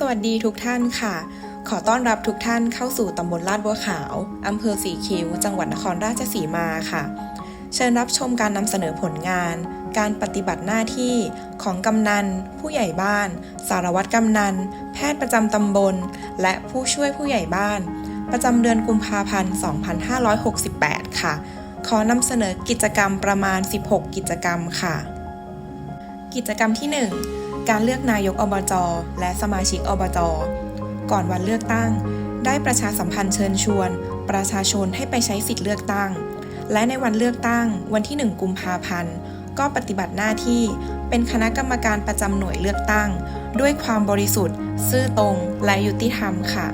สวัสดีทุกท่านค่ะ ขอต้อนรับทุกท่านเข้าสู่ตำบลลาดบัวขาว อำเภอสีคิ้ว จังหวัดนครราชสีมาค่ะ เชิญรับชมการนำเสนอผลงาน การปฏิบัติหน้าที่ของกำนัน ผู้ใหญ่บ้าน สารวัตรกำนัน แพทย์ประจำตำบล และผู้ช่วยผู้ใหญ่บ้าน ประจำเดือนกุมภาพันธ์ 2568 ค่ะ ขอนำเสนอกิจกรรมประมาณ 16 กิจกรรมค่ะ กิจกรรมที่ 1 การเลือกนายกอบจและสมาชิกอบจก่อนวันเลือกตั้ง ได้ประชาสัมพันธ์เชิญชวน ประชาชนให้ไปใช้สิทธิ์เลือกตั้ง และในวันเลือกตั้งวันที่ 1 กุมภาพันธ์ ก็ปฏิบัติหน้าที่ เป็นคณะกรรมการประจำหน่วยเลือกตั้ง ด้วยความบริสุทธิ์ ซื่อตรง และยุติธรรมค่ะ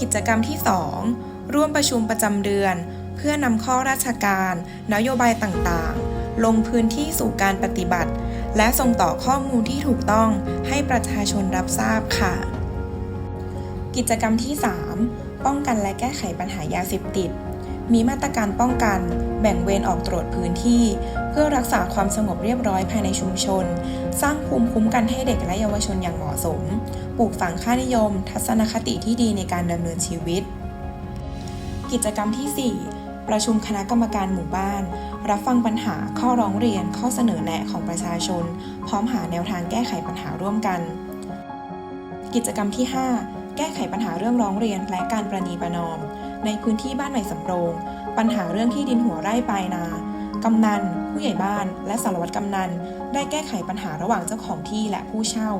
กิจกรรมที่ 2 ร่วมประชุมประจำเดือน เพื่อนำข้อราชการ นโยบายต่างๆ ลงพื้นที่สู่การปฏิบัติ และส่งต่อข้อมูลที่ถูกต้องให้ประชาชนรับทราบค่ะ กิจกรรมที่ 3 ป้องกันและแก้ไขปัญหายาเสพติด มีมาตรการป้องกัน แบ่งเวรออกตรวจพื้นที่ เพื่อรักษาความสงบเรียบร้อยภายในชุมชน สร้างภูมิคุ้มกันให้เด็กและเยาวชนอย่างเหมาะสม ปลูกฝังค่านิยม ทัศนคติที่ดีในการดำเนินชีวิต กิจกรรมที่ 4ประชุมคณะกรรมการหมู่บ้าน รับฟังปัญหาข้อร้องเรียนข้อเสนอแนะของประชาชน พร้อมหาแนวทางแก้ไขปัญหาร่วมกัน กิจกรรมที่ 5 แก้ไขปัญหาเรื่องร้องเรียนและการประนีประนอม ในพื้นที่บ้านใหม่สำโรง ปัญหาเรื่องที่ดินหัวไร่ปลายนากำนัน ผู้ใหญ่บ้าน และสารวัตรกำนัน ได้แก้ไขปัญหาระหว่างเจ้าของที่และผู้เช่า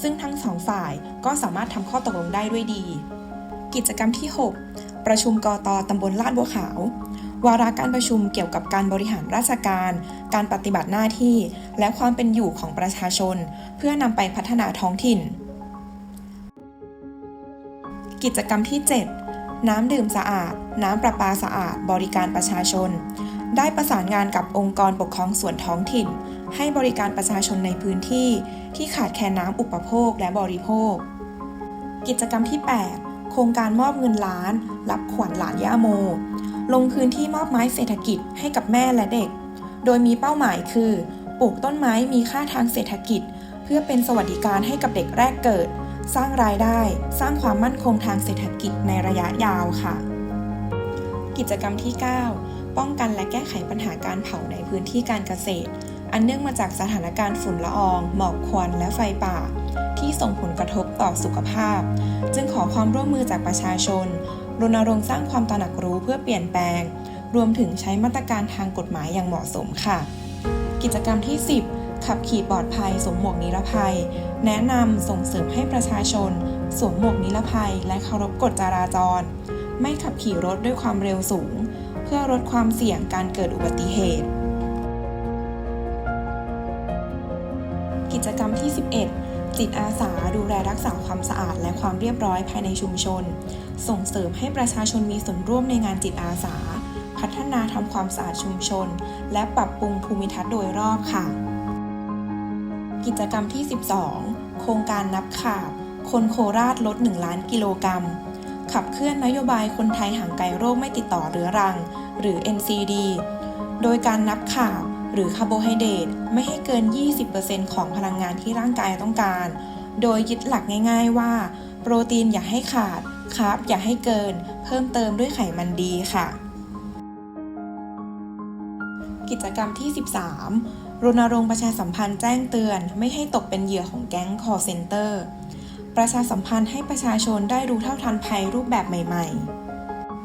ซึ่งทั้งสองฝ่ายก็สามารถทำข้อตกลงได้ด้วยดี กิจกรรมที่ 6 ประชุมกอตตำบลลาดบัวขาว วาระการประชุมเกี่ยวกับการบริหารราชการ การปฏิบัติหน้าที่ และความเป็นอยู่ของประชาชน เพื่อนำไปพัฒนาท้องถิ่น กิจกรรมที่ 7 น้ำดื่มสะอาด น้ำประปาสะอาด บริการประชาชน ได้ประสานงานกับองค์กรปกครองส่วนท้องถิ่น ให้บริการประชาชนในพื้นที่ ที่ขาดแคลนน้ำอุปโภคและบริโภค กิจกรรมที่ 8 โครงการมอบเงินล้าน รับขวัญหลานย่าโม ลงพื้นที่มอบไม้เศรษฐกิจให้กับแม่และเด็ก โดยมีเป้าหมายคือ ปลูกต้นไม้มีค่าทางเศรษฐกิจ เพื่อเป็นสวัสดิการให้กับเด็กแรกเกิด สร้างรายได้ สร้างความมั่นคงทางเศรษฐกิจในระยะยาวค่ะ กิจกรรมที่ 9 ป้องกันและแก้ไขปัญหาการเผาในพื้นที่การเกษตร อันเนื่องมาจากสถานการณ์ฝุ่นละออง หมอกควันและไฟป่า ที่ส่งผลกระทบต่อสุขภาพ จึงขอความร่วมมือจากประชาชน รณรงค์สร้างความตระหนักรู้เพื่อเปลี่ยนแปลง รวมถึงใช้มาตรการทางกฎหมายอย่างเหมาะสมค่ะ กิจกรรมที่ 10 ขับขี่ปลอดภัยสวมหมวกนิรภัย แนะนำส่งเสริมให้ประชาชนสวมหมวกนิรภัย และเคารพกฎจราจร ไม่ขับขี่รถด้วยความเร็วสูง เพื่อลดความเสี่ยงการเกิดอุบัติเหตุ กิจกรรมที่ 11 จิตอาสาดูแลรักษาความสะอาดและความเรียบร้อยภายในชุมชน ส่งเสริมให้ประชาชนมีส่วนร่วมในงานจิตอาสา พัฒนาทำความสะอาดชุมชน และปรับปรุงภูมิทัศน์โดยรอบค่ะ กิจกรรมที่ 12 โครงการนับขาบ คนโคราชลด 1 ล้านกิโลกรัม ขับเคลื่อนนโยบายคนไทยห่างไกลโรคไม่ติดต่อเรื้อรัง หรือ NCD โดยการนับขาบ หรือคาร์โบไฮเดรตไม่ให้เกิน 20%ของพลังงานที่ร่างกายต้องการ โดยยึดหลักง่ายๆว่า โปรตีนอย่าให้ขาดคาร์บอย่าให้เกิน เพิ่มเติมด้วยไขมันดีค่ะ กิจกรรมที่ 13 รณรงค์ประชาสัมพันธ์แจ้งเตือน ไม่ให้ตกเป็นเหยื่อของแก๊ง call center ประชาสัมพันธ์ให้ประชาชนได้รู้เท่าทันภัยรูปแบบใหม่ ๆ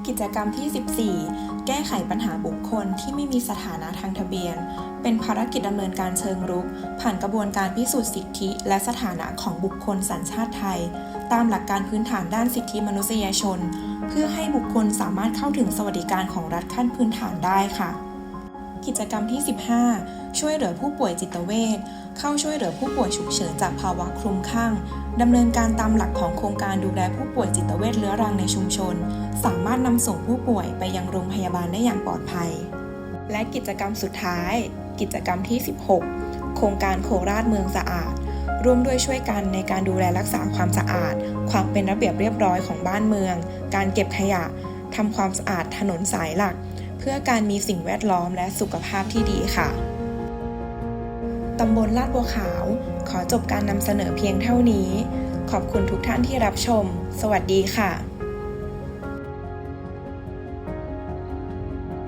กิจกรรมที่ 14 แก้ไขปัญหาบุคคลที่ไม่มีสถานะทางทะเบียน เป็นภารกิจดำเนินการเชิงรุก ผ่านกระบวนการพิสูจน์สิทธิ และสถานะของบุคคลสัญชาติไทย ตามหลักการพื้นฐานด้านสิทธิมนุษยชน เพื่อให้บุคคลสามารถเข้าถึงสวัสดิการของรัฐขั้นพื้นฐานได้ค่ะ กิจกรรมที่ 15 ช่วยเหลือผู้ป่วยจิตเวชเข้าช่วยเหลือผู้ป่วยฉุกเฉินจากภาวะคลุมคลั่งดำเนินการตามหลักของโครงการดูแลผู้ป่วยจิตเวชเรื้อรังในชุมชน สามารถนำส่งผู้ป่วยไปยังโรงพยาบาลได้อย่างปลอดภัย และกิจกรรมสุดท้าย กิจกรรมที่ 16 โครงการโคราชเมืองสะอาดร่วมด้วยช่วยกันในการดูแลรักษาความสะอาด ความเป็นระเบียบเรียบร้อยของบ้านเมือง การเก็บขยะทำความสะอาดถนนสายหลัก เพื่อการมีสิ่งแวดล้อมและสุขภาพที่ดีค่ะ ตำบลลาดบัวขาว ขอจบการนำเสนอเพียงเท่านี้ ขอบคุณทุกท่านที่รับชม สวัสดีค่ะ